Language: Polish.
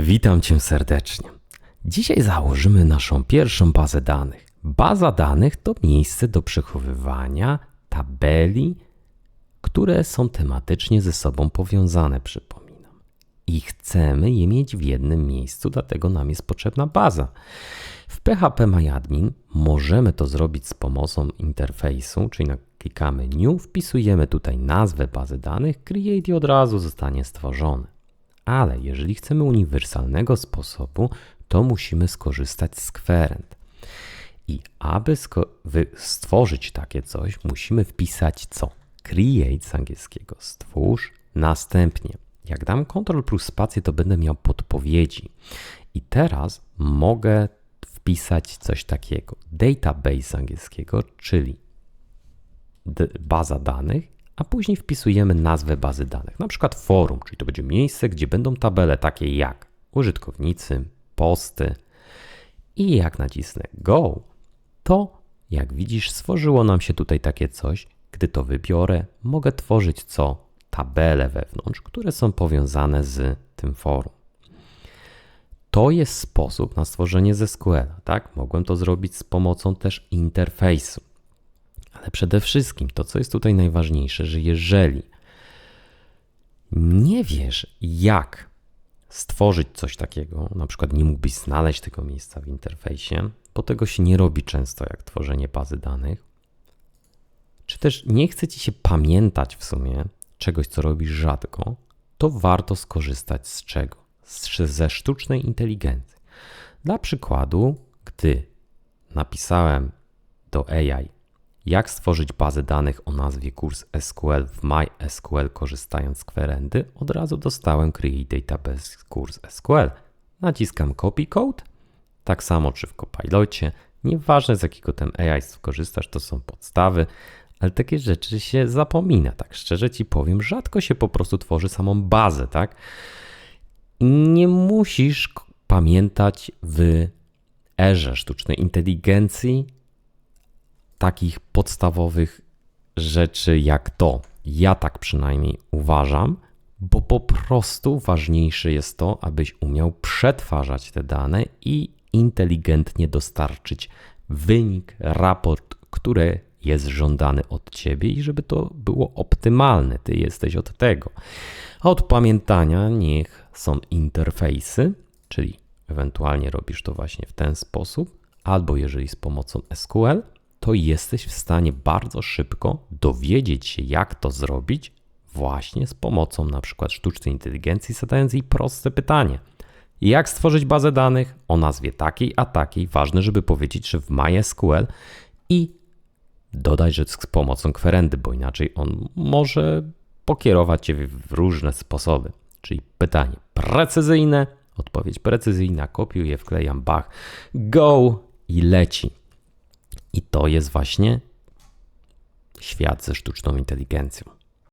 Witam Cię serdecznie. Dzisiaj założymy naszą pierwszą bazę danych. Baza danych to miejsce do przechowywania tabeli, które są tematycznie ze sobą powiązane, przypominam. I chcemy je mieć w jednym miejscu, dlatego nam jest potrzebna baza. W PHP MyAdmin możemy to zrobić z pomocą interfejsu, czyli klikamy New, wpisujemy tutaj nazwę bazy danych, Create i od razu zostanie stworzony. Ale jeżeli chcemy uniwersalnego sposobu, to musimy skorzystać z querent. I aby stworzyć takie coś, musimy wpisać co? Create z angielskiego stwórz, następnie jak dam Ctrl plus spację, to będę miał podpowiedzi. I teraz mogę wpisać coś takiego. Database z angielskiego, czyli baza danych a później wpisujemy nazwę bazy danych, na przykład forum, czyli to będzie miejsce, gdzie będą tabele takie jak użytkownicy, posty i jak nacisnę Go, to jak widzisz stworzyło nam się tutaj takie coś, gdy to wybiorę, mogę tworzyć co? Tabele wewnątrz, które są powiązane z tym forum. To jest sposób na stworzenie ze SQL, tak? Mogłem to zrobić z pomocą też interfejsu. Ale przede wszystkim to, co jest tutaj najważniejsze, że jeżeli nie wiesz, jak stworzyć coś takiego, na przykład nie mógłbyś znaleźć tego miejsca w interfejsie, bo tego się nie robi często jak tworzenie bazy danych, czy też nie chce ci się pamiętać w sumie czegoś, co robisz rzadko, to warto skorzystać z czego? ze sztucznej inteligencji. Dla przykładu, gdy napisałem do AI jak stworzyć bazę danych o nazwie kurs SQL w MySQL korzystając z kwerendy? Od razu dostałem Create Database kurs SQL. Naciskam Copy Code. Tak samo czy w Copilocie. Nieważne z jakiego ten AI skorzystasz, to są podstawy, ale takie rzeczy się zapomina, tak szczerze ci powiem, rzadko się po prostu tworzy samą bazę, tak? Nie musisz pamiętać w erze sztucznej inteligencji takich podstawowych rzeczy jak to. Ja tak przynajmniej uważam, bo po prostu ważniejsze jest to, abyś umiał przetwarzać te dane i inteligentnie dostarczyć wynik, raport, który jest żądany od ciebie i żeby to było optymalne. Ty jesteś od tego. A od pamiętania niech są interfejsy, czyli ewentualnie robisz to właśnie w ten sposób, albo jeżeli z pomocą SQL, to jesteś w stanie bardzo szybko dowiedzieć się, jak to zrobić, właśnie z pomocą na przykład sztucznej inteligencji, zadając jej proste pytanie. Jak stworzyć bazę danych o nazwie takiej a takiej? Ważne, żeby powiedzieć, że w MySQL i dodać, że z pomocą kwerendy, bo inaczej on może pokierować cię w różne sposoby. Czyli pytanie precyzyjne, odpowiedź precyzyjna, kopiuję, wklejam, bach, go i leci. I to jest właśnie świat ze sztuczną inteligencją.